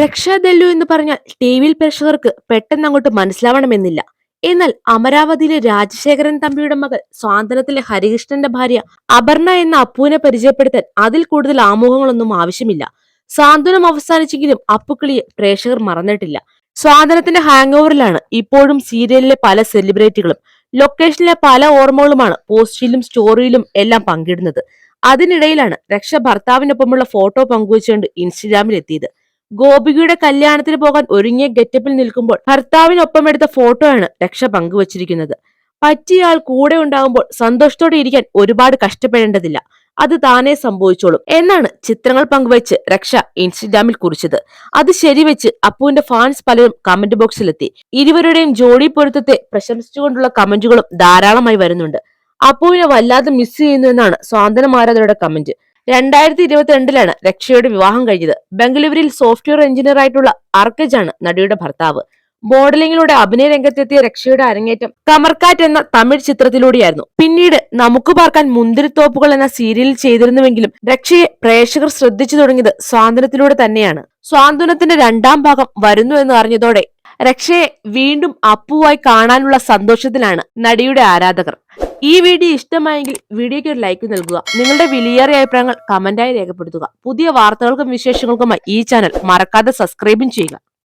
രക്ഷാദല്ലു എന്ന് പറഞ്ഞാൽ ടി വിയിൽ പ്രേക്ഷകർക്ക് പെട്ടെന്ന് അങ്ങോട്ട് മനസ്സിലാവണമെന്നില്ല. എന്നാൽ അമരാവതിയിലെ രാജശേഖരൻ തമ്പിയുടെ മകൾ സ്വാതന്ത്ര്യത്തിലെ ഹരികൃഷ്ണന്റെ ഭാര്യ അപർണ എന്ന അപ്പുവിനെ പരിചയപ്പെടുത്താൻ അതിൽ കൂടുതൽ ആമുഖങ്ങളൊന്നും ആവശ്യമില്ല. സാന്ത്വനം അവസാനിച്ചെങ്കിലും അപ്പുക്കിളിയെ പ്രേക്ഷകർ മറന്നിട്ടില്ല. സ്വാതന്ത്ര്യത്തിന്റെ ഹാങ് ഓവറിലാണ് ഇപ്പോഴും സീരിയലിലെ പല സെലിബ്രിറ്റികളും ലൊക്കേഷനിലെ പല ഓർമ്മകളുമാണ് പോസ്റ്റിലും സ്റ്റോറിയിലും എല്ലാം പങ്കിടുന്നത്. അതിനിടയിലാണ് രക്ഷ ഭർത്താവിനൊപ്പമുള്ള ഫോട്ടോ പങ്കുവച്ചുകൊണ്ട് ഇൻസ്റ്റഗ്രാമിൽ എത്തിയത് ഗോപികയുടെ കല്യാണത്തിന് പോകാൻ ഒരുങ്ങിയ ഗെറ്റപ്പിൽ നിൽക്കുമ്പോൾ ഭർത്താവിനൊപ്പം എടുത്ത ഫോട്ടോയാണ് രക്ഷ പങ്കുവച്ചിരിക്കുന്നത്. പറ്റിയയാൾ കൂടെ ഉണ്ടാകുമ്പോൾ സന്തോഷത്തോടെ ഇരിക്കാൻ ഒരുപാട് കഷ്ടപ്പെടേണ്ടതില്ല. അത് താനേ സംഭവിച്ചോളും എന്നാണ് ചിത്രങ്ങൾ പങ്കുവച്ച് രക്ഷ ഇൻസ്റ്റഗ്രാമിൽ കുറിച്ചത്. അത് ശരിവെച്ച് അപ്പുവിന്റെ ഫാൻസ് പലരും കമന്റ് ബോക്സിലെത്തി. ഇരുവരുടെയും ജോഡി പൊരുത്തത്തെ പ്രശംസിച്ചുകൊണ്ടുള്ള കമന്റുകളും ധാരാളമായി വരുന്നുണ്ട്. അപ്പുവിനെ വല്ലാതെ മിസ് ചെയ്യുന്നു എന്നാണ് സ്വാതന്ത്ര്യം ആരാധകരുടെ കമന്റ്. രണ്ടായിരത്തി ഇരുപത്തിരണ്ടിലാണ് രക്ഷയുടെ വിവാഹം കഴിഞ്ഞത്. ബംഗളൂരുവിൽ സോഫ്റ്റ്വെയർ എഞ്ചിനീയർ ആയിട്ടുള്ള അർക്കജ് ആണ് നടിയുടെ ഭർത്താവ്. മോഡലിംഗിലൂടെ അഭിനയ രംഗത്തെത്തിയ രക്ഷയുടെ അരങ്ങേറ്റം കമർക്കാറ്റ് എന്ന തമിഴ് ചിത്രത്തിലൂടെയായിരുന്നു. പിന്നീട് നമുക്ക് പാർക്കാൻ മുന്തിരിത്തോപ്പുകൾ എന്ന സീരിയലിൽ ചെയ്തിരുന്നുവെങ്കിലും രക്ഷയെ പ്രേക്ഷകർ ശ്രദ്ധിച്ചു തുടങ്ങിയത് സ്വാതന്ത്ര്യത്തിലൂടെ തന്നെയാണ്. സ്വാതന്ത്ര്യത്തിന്റെ രണ്ടാം ഭാഗം വരുന്നു എന്ന് അറിഞ്ഞതോടെ രക്ഷയെ വീണ്ടും അപ്പുവായി കാണാനുള്ള സന്തോഷത്തിലാണ് നടിയുടെ ആരാധകർ. ഈ വീഡിയോ ഇഷ്ടമായെങ്കിൽ വീഡിയോയ്ക്ക് ഒരു ലൈക്ക് നൽകുക. നിങ്ങളുടെ വിലയേറിയ അഭിപ്രായങ്ങൾ കമന്റായി രേഖപ്പെടുത്തുക. പുതിയ വാർത്തകൾക്കും വിശേഷങ്ങൾക്കുമായി ഈ ചാനൽ മറക്കാതെ സബ്സ്ക്രൈബും ചെയ്യുക.